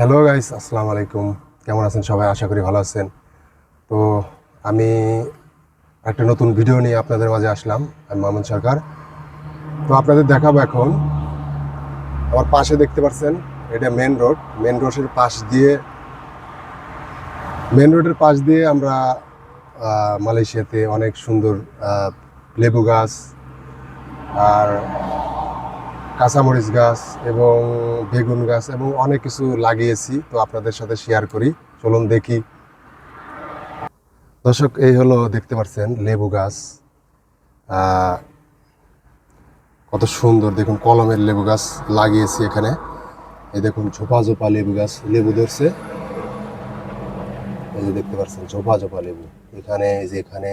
Hello guys আসসালামু আলাইকুম কেমন আছেন সবাই? আশা করি ভালো আছেন। তো আমি একটা নতুন ভিডিও নিয়ে আপনাদের মাঝে আসলাম। আমি মামুন সরকার। তো আপনাদের দেখাবো এখন। আমার পাশে দেখতে পাচ্ছেন, এটা মেন রোড মেন রোডের পাশ দিয়ে মেন রোডের পাশ দিয়ে আমরা মালয়েশিয়াতে অনেক সুন্দর লেবু গাছ, আর কাঁচামরিচ গাছ এবং বেগুন গাছ এবং অনেক কিছু লাগিয়েছি, তো আপনাদের সাথে শেয়ার করি। চলুন দেখি। দর্শক, এই হলো দেখতে পাচ্ছেন লেবু গাছ। কত সুন্দর, দেখুন, কলমের লেবু গাছ লাগিয়েছি এখানে। এই দেখুন, ঝোপা ঝোপা লেবু গাছ, লেবু ধরছে। এই যে দেখতে পাচ্ছেন, ঝোপা ঝোপা লেবু। এখানে, এই যে এখানে,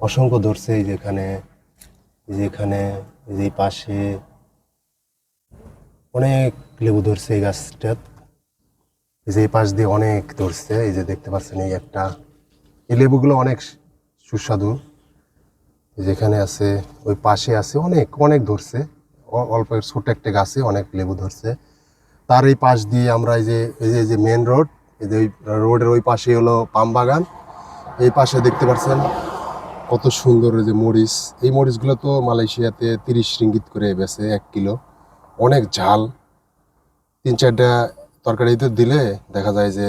অসংখ্য ধরছে, এই যে এখানে, এই যে এখানে, এই যে পাশে। অনেক লেবু ধরছে এই গাছটা। এই যে এই পাশ দিয়ে অনেক ধরছে, এই যে দেখতে পাচ্ছেন এই একটা। এই লেবুগুলো অনেক সুস্বাদু। যেখানে আছে, ওই পাশে আছে অনেক অনেক ধরছে। অল্প ছোট একটা গাছে অনেক লেবু ধরছে। তার এই পাশ দিয়ে আমরা এই যে এই যে যে মেন রোড এই যে ওই রোডের ওই পাশে হলো পাম বাগান। এই পাশে দেখতে পাচ্ছেন কত সুন্দর যে মরিচ। এই মরিচগুলো তো মালয়েশিয়াতে তিরিশ রিঙ্গিত করে বেছে এক কিলো। অনেক ঝাল। তিন চারটা তরকারিতে দিলে দেখা যায় যে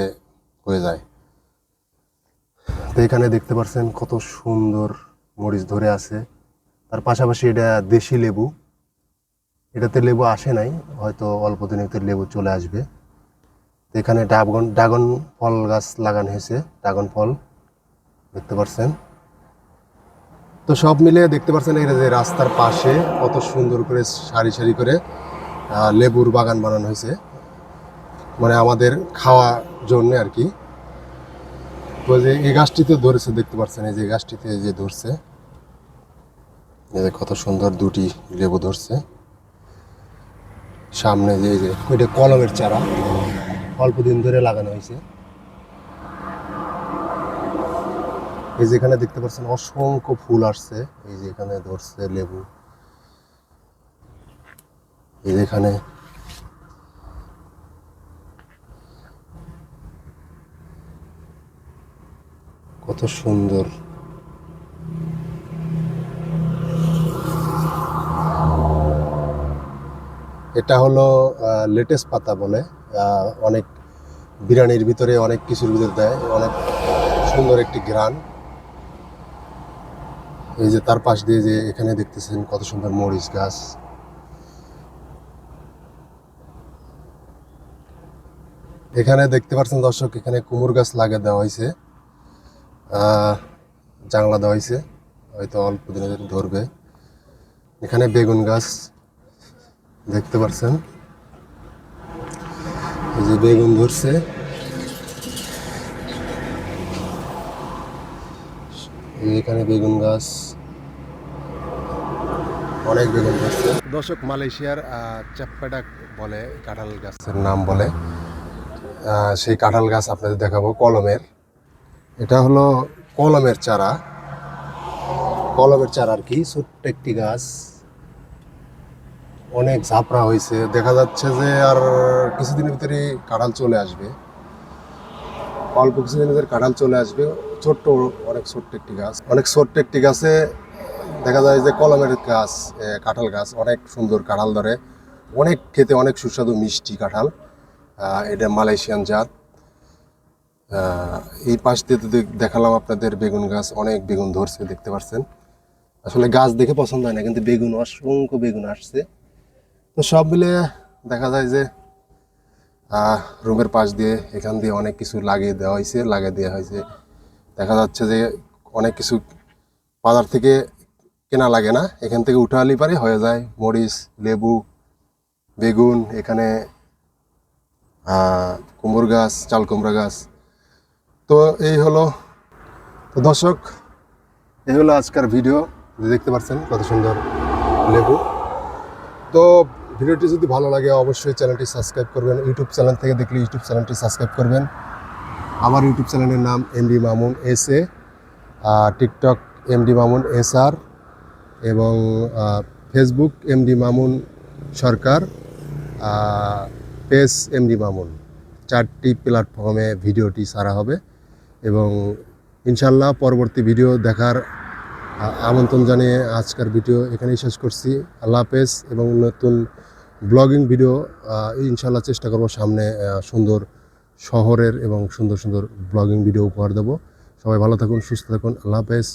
হয়ে যায়। তো এখানে দেখতে পাচ্ছেন কত সুন্দর মরিচ ধরে আছে। তার পাশাপাশি এটা দেশি লেবু। এটাতে লেবু আসে নাই, হয়তো অল্প দিনের ভিতরে লেবু চলে আসবে। তো এখানে ড্রাগন ড্রাগন ফল গাছ লাগানো হয়েছে ড্রাগন ফল, দেখতে পাচ্ছেন তো সব মিলে দেখতে পাচ্ছেন এই যে রাস্তার পাশে কত সুন্দর করে সারি সারি করে লেবুর বাগান বানানো হয়েছে। মানে আমাদের খাওয়া জন্য আর কি। যে এই গাছটিতে ধরেছে, দেখতে পাচ্ছেন এই যে গাছটিতে যে ধরছে। কত সুন্দর দুটি লেবু ধরছে। সামনে যে যে ওইটা কলমের চারা, অল্প দিন ধরে লাগানো হয়েছে। এই যে এখানে দেখতে পাচ্ছেন অসংখ্য ফুল আসছে। এই যে এখানে ধরছে লেবু। এই এখানে। কত সুন্দর। এটা হলো লেটেস্ট পাতা বলে। অনেক বিরিয়ানির ভিতরে অনেক কিছুর ভিতরে দেয়। অনেক সুন্দর একটি গ্রান এই যে তার পাশ দিয়ে যে এখানে দেখতেছেন কত সুন্দর মরিচ গাছ। এখানে দেখতে পাচ্ছেন দর্শক, এখানে কুমড় গাছ লাগিয়ে দেওয়া হয়েছে। জাংলা দেওয়া হয়েছে। হয়তো অল্প দিনে ধরবে। এখানে বেগুন গাছ দেখতে পাচ্ছেন। এই যে বেগুন ধরছে। এখানে বেগুন গাছ। অনেক বেগুন ধরছে। দর্শক, মালয়েশিয়ার চাপ্পাডাক বলে, কাঁঠাল গাছের নাম বলে। সেই কাঁঠাল গাছ আপনাদের দেখাবো, কলমের। এটা হলো কলমের চারা। কলমের চারা আর কি, ছোট্ট একটি গাছ। অনেক ঝাপড়া হয়েছে। দেখা যাচ্ছে যে আর কিছুদিনের ভিতরে কাঁঠাল চলে আসবে। অল্প কিছুদিনের ভিতরে কাঁঠাল চলে আসবে। ছোট্ট, অনেক ছোট্ট একটি গাছ। অনেক ছোট্ট একটি গাছে দেখা যায় যে কলমের গাছ কাঁঠাল গাছ অনেক সুন্দর কাঁঠাল ধরে। অনেক খেতে অনেক সুস্বাদু মিষ্টি কাঁঠাল। এটা মালয়েশিয়ান জাত। এই পাশ দিয়ে তো দেখ- দেখালাম আপনাদের বেগুন গাছ, অনেক বেগুন ধরছে, দেখতে পাচ্ছেন আসলে গাছ দেখে পছন্দ হয় না, কিন্তু বেগুন, অসংখ্য বেগুন আসছে। তো সব মিলে দেখা যায় যে রুমের পাশ দিয়ে এখান দিয়ে অনেক কিছু লাগিয়ে দেওয়া হয়েছে, লাগিয়ে দেওয়া হয়েছে। দেখা যাচ্ছে যে অনেক কিছু বাজার থেকে কেনা লাগে না। এখান থেকে উঠে আলি পারে, হয়ে যায় মরিচ, লেবু, বেগুন, এখানে কুমড়ো গাছ, চাল কুমড়া গাছ। তো এই হলো তো দর্শক, এই হলো আজকের ভিডিও। দেখতে পাচ্ছেন কত সুন্দর লেবু। তো ভিডিওটি যদি ভালো লাগে, অবশ্যই চ্যানেলটি সাবস্ক্রাইব করবেন। ইউটিউব চ্যানেল থেকে দেখলে ইউটিউব চ্যানেলটি সাবস্ক্রাইব করবেন। আমার ইউটিউব চ্যানেলের নাম MD Mamun S A TikTok MD Mamun S R এবং Facebook MD Mamun Sarkar page MD Mamun. চারটি প্ল্যাটফর্মে ভিডিওটি ছাড়া হবে এবং ইনশাল্লাহ পরবর্তী ভিডিও দেখার আমন্ত্রণ জানিয়ে আজকের ভিডিও এখানেই শেষ করছি। আল্লাহ হাফেজ এবং নতুন ব্লগিং ভিডিও ইনশাল্লাহ চেষ্টা করব সামনে সুন্দর শহরের এবং সুন্দর সুন্দর ব্লগিং ভিডিও উপহার দেবো। সবাই ভালো থাকুন, সুস্থ থাকুন। আল্লাহ হাফেজ।